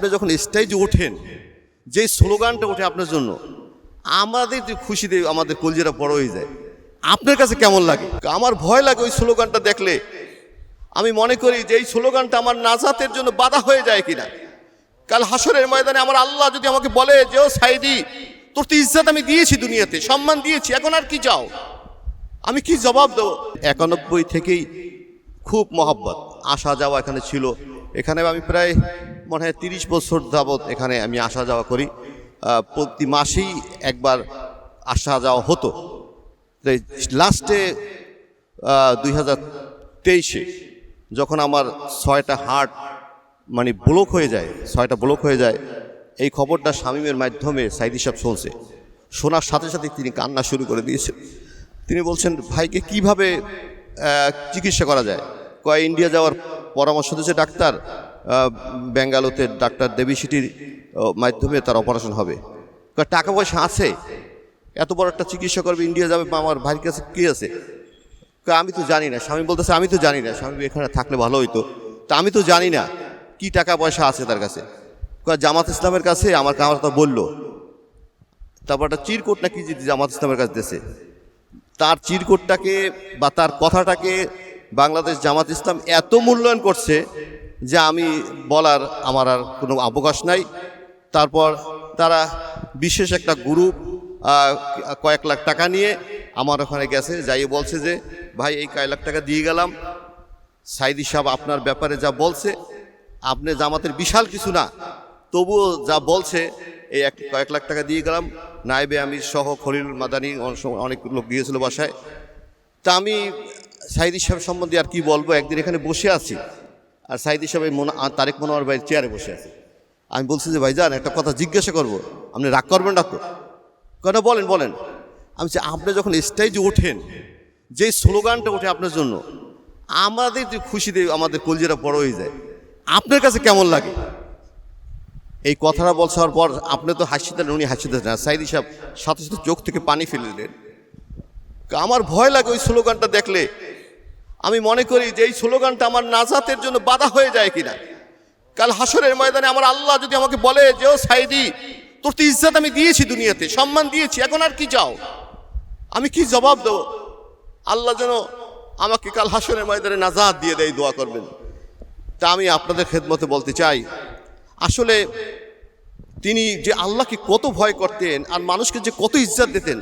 আপনি যখন স্টেজে ওঠেন, যে স্লোগানটা ওঠে আপনার জন্য, আমাদের যে খুশিতে আমাদের কলজেরা বড় হয়ে যায়। আপনার কাছে কেমন লাগে? আমার ভয় লাগে ওই স্লোগানটা দেখলে। আমি মনে করি যে এই স্লোগানটা আমার নাজাতের জন্য বাধা হয়ে যায় কিনা। কাল হাসরের ময়দানে আমার আল্লাহ যদি আমাকে বলে যে, ও সাইদি, তোর তো ইজ্জত আমি দিয়েছি দুনিয়াতে, সম্মান দিয়েছি, এখন আর কি চাও? আমি কি জবাব দেবো? একানব্বই থেকেই খুব মহাব্বত। আসা যাওয়া এখানে ছিল। এখানে আমি প্রায় মনে হয় তিরিশ বছর যাবৎ এখানে আমি আসা যাওয়া করি। প্রতি মাসেই একবার আসা যাওয়া হতো। লাস্টে দুই হাজার তেইশে যখন আমার ছয়টা হার্ট মানে ব্লক হয়ে যায়, ছয়টা ব্লক হয়ে যায়, এই খবরটা শামীমের মাধ্যমে সাইদি সাহেব শুনছে। শোনার সাথে সাথে তিনি কান্না শুরু করে দিয়েছেন তিনি বলছেন, ভাইকে কীভাবে চিকিৎসা করা যায়? কয় ইন্ডিয়া যাওয়ার পরামর্শ দিয়েছে ডাক্তার আহ, ব্যাঙ্গালোতে ডাক্তার দেবী সিটির মাধ্যমে তার অপারেশন হবে। টাকা পয়সা আছে। এত বড় একটা চিকিৎসা করবে ইন্ডিয়া যাবে আমার ভাইয়ের কাছে কী আছে? আমি তো জানি না। স্বামী বলতেছে আমি তো জানি না। স্বামী এখানে থাকলে ভালো হইতো। তা আমি তো জানি না কি টাকা পয়সা আছে তার কাছে। কয়, জামাত ইসলামের কাছে আমার আমার তো বলল। তারপর একটা চিরকোট নাকি জামাত ইসলামের কাছে দিয়েছে। তার চিরকোটটাকে বা তার কথাটাকে বাংলাদেশ জামাত ইসলাম এত মূল্যায়ন করছে যে আমি বলার আমার আর কোনো অবকাশ নাই। তারপর তারা বিশেষ একটা গ্রুপ কয়েক লাখ টাকা নিয়ে আমার ওখানে গেছে, যাই বলছে যে, ভাই, এই কয়েক লাখ টাকা দিয়ে গেলাম। সাইদি সাহেব আপনার ব্যাপারে যা বলছে, আপনি জামাতের বিশাল কিছু না। তবুও যা বলছে, এই এক, কয়েক লাখ টাকা দিয়ে গেলাম। নাইবে আমি সহ খলিলুল মাদানি অনেক লোক গিয়েছিল বাসায়। তা আমি সাইদি সাহেব সম্বন্ধে আর কি বলব? একদিন এখানে বসে আছি। আর সাইদি সাহেব মনো তারেক মনোয়ার ভাই চেয়ারে বসে আছে। আমি বলছি যে ভাইজান একটা কথা জিজ্ঞাসা করব। আপনি রাগ করবেন না তো? কথা বলেন বলেন। আমি বলছি, আপনি যখন স্টেজে ওঠেন যে স্লোগানটা ওঠে আপনার জন্য আমাদের যে খুশি খুশিতে আমাদের কলজেরা বড় হয়ে যায়। আপনার কাছে কেমন লাগে? এই কথাটা বলছার পর আপনি তো হাসিতেন উনি হাসিতেন না। সাইদি সাহেব সাথে সাথে চোখ থেকে পানি ফেলে দিলেন। আমার ভয় লাগে ওই স্লোগানটা দেখলে। আমি মনে করি যে এই স্লোগানটা আমার নাজাতের জন্য বাধা হয়ে যায় কিনা। কাল হাসরের ময়দানে আমার আল্লাহ যদি আমাকে বলে যে, ও সাইদি, তোর তো ইজ্জত আমি দিয়েছি দুনিয়াতে, সম্মান দিয়েছি, এখন আর কি চাও? আমি কি জবাব দেবো? আল্লাহ যেন আমাকে কাল হাসরের ময়দানে নাজাত দিয়ে দেয়, দোয়া করবেন। তা আমি আপনাদের খেদমতে বলতে চাই। আসলে তিনি যে আল্লাহকে কত ভয় করতেন আর মানুষকে যে কত ইজ্জত দিতেন,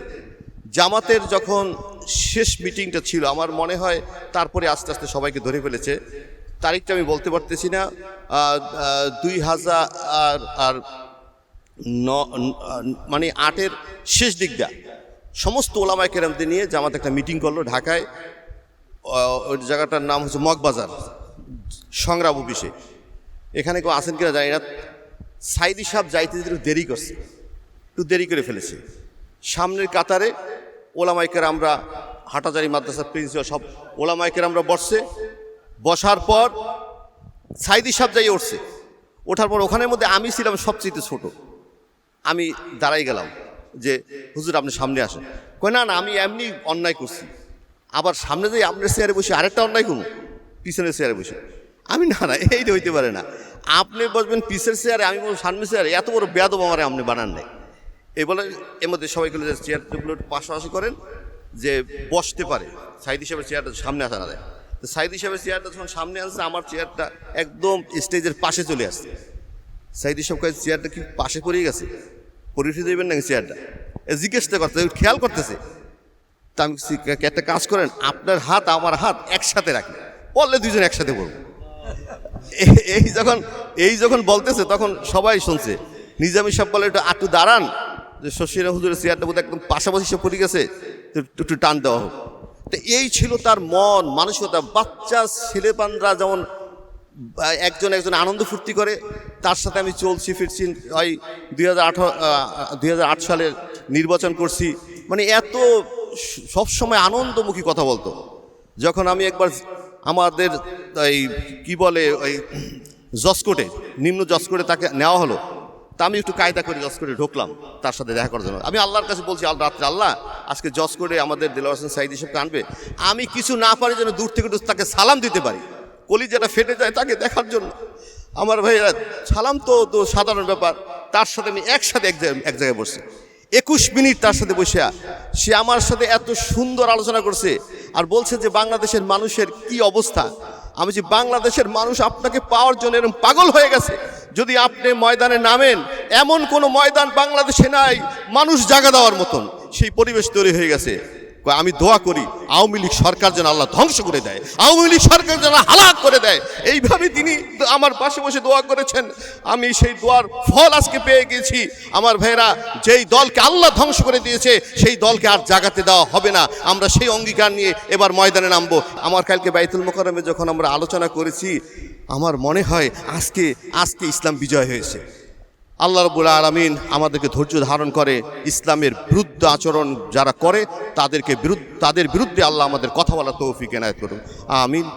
জামাতের যখন শেষ মিটিংটা ছিল। আমার মনে হয় তারপরে আস্তে আস্তে সবাইকে ধরে ফেলেছে। তারিখটা আমি বলতে পারতেছি না। দুই হাজার আর আর ন- মানে আটের শেষ দিকটা। সমস্ত ওলামায় কেরামদের নিয়ে জামাত একটা মিটিং করল ঢাকায়। ওই জায়গাটার নাম হচ্ছে মগবাজার, সংগ্রাম অফিসে। এখানে কেউ আসেন কিনা জানি না। সাইদি সাহেব যাইতে একটু দেরি করছে। একটু দেরি করে ফেলেছে। সামনের কাতারে ওলামাইকের আমরা হাটাজারি মাদ্রাসার প্রিন্সিপাল সব ওলামাইকের আমরা বসছে। বসার পর সাইদি সাহেব যাই উঠছে। ওঠার পর ওখানের মধ্যে আমি ছিলাম সবচেয়ে ছোট। আমি দাঁড়াই গেলাম যে, হুজুর, আপনি সামনে আসেন। কই না না, আমি এমনি অন্যায় করছি। আবার সামনে যাই আপনার চেয়ারে বসে আরেকটা অন্যায় করুন, পিছনের চেয়ারে বসে। আমি, না না এইটা হইতে পারে না। আপনি বসবেন পিছের চেয়ারে, আমি বলব সামনের চেয়ারে। এত বড় বেয়াদব আমার আপনি বানান নাই। এই বলে এর মধ্যে সবাই বলে যে চেয়ার টেবিল পাশাপাশি করেন যে বসতে পারে। সাইদ হিসাবে চেয়ারটা সামনে আসা না। দেয় তো সাইদ হিসাবের চেয়ারটা যখন সামনে আসছে, আমার চেয়ারটা একদম স্টেজের পাশে চলে আসছে। সাইদি সব কাছে চেয়ারটা কি পাশে পড়ে গেছে? পরিউঠে দেবেন নাকি চেয়ারটা এ জিজ্ঞেস করতে খেয়াল করতেছে। তা আমি একটা কাজ করেন, আপনার হাত, আমার হাত একসাথে রাখি বললে দুজন একসাথে এ- এই যখন এই যখন বলতেছে, তখন সবাই শুনছে। নিজামি সব বলে, একটু আটু দাঁড়ান। যে শশীরা হুজুরের চেয়ারটা বোধহয় একদম পাশাপাশি সে পড়ে গেছে একটু টান দেওয়া হোক। তো এই ছিল তার মন, মানসিকতা। বাচ্চা, ছেলেপানরা যেমন একজন একজন আনন্দ ফুর্তি করে, তার সাথে আমি চলছি, ফিরছি, ওই দুই হাজার আট সালের নির্বাচন করছি। মানে এত সবসময় আনন্দমুখী কথা বলতো। যখন আমি একবার আমাদের, এই, কি বলে, ওই জসকোটে নিম্ন জসকোটে তাকে নেওয়া হলো। তা আমি একটু কায়দা করে জজ করে ঢুকলাম তার সাথে দেখা করার জন্য। আমি আল্লাহর কাছে বলছি, আল রাত্রে আল্লাহ, আজকে জজ করে আমাদের দিল হোসেন সাইদ হিসেবে আনবে আমি কিছু না পারি যেন দূর থেকে তাকে সালাম দিতে পারি। কলি যেটা ফেটে যায় তাকে দেখার জন্য। আমার ভাইরা সালাম তো তো সাধারণ ব্যাপার। তার সাথে আমি একসাথে এক জায়গায় এক জায়গায় বসছি। একুশ মিনিট তার সাথে বসে সে আমার সাথে এত সুন্দর আলোচনা করছে আর বলছে যে, বাংলাদেশের মানুষের কি অবস্থা? আমি যে বাংলাদেশের মানুষ আপনাকে পাওয়ার জন্য এরকম পাগল হয়ে গেছে। যদি আপনি ময়দানে নামেন, এমন কোনো ময়দান বাংলাদেশে নাই, মানুষ জাগা দেওয়ার মতন। সেই পরিবেশ তৈরি হয়ে গেছে। আমি দোয়া করি, আওয়ামী লীগ সরকার যেন আল্লাহ ধ্বংস করে দেয়, আওয়ামী লীগ সরকার যেন হালাক করে দেয়। এইভাবে তিনি আমার পাশে বসে দোয়া করেছেন। আমি সেই দোয়ার ফল আজকে পেয়ে গেছি। আমার ভাইরা যেই দলকে আল্লাহ ধ্বংস করে দিয়েছে, সেই দলকে আর জাগাতে দেওয়া হবে না। আমরা সেই অঙ্গীকার নিয়ে এবার ময়দানে নামবো। আমার কালকে বাইতুল মোকারমে যখন আমরা আলোচনা করেছি আমার মনে হয় আজকে আজকে ইসলাম বিজয় হয়েছে। আল্লাহ রবুল আলমিন আমাদেরকে ধৈর্য ধারণ করে ইসলামের বিরুদ্ধ আচরণ যারা করে, তাদেরকে বিরুদ্ধ, তাদের বিরুদ্ধে আল্লাহ আমাদের কথা বলার তৌফিক এনায়ত করুন। আমিন।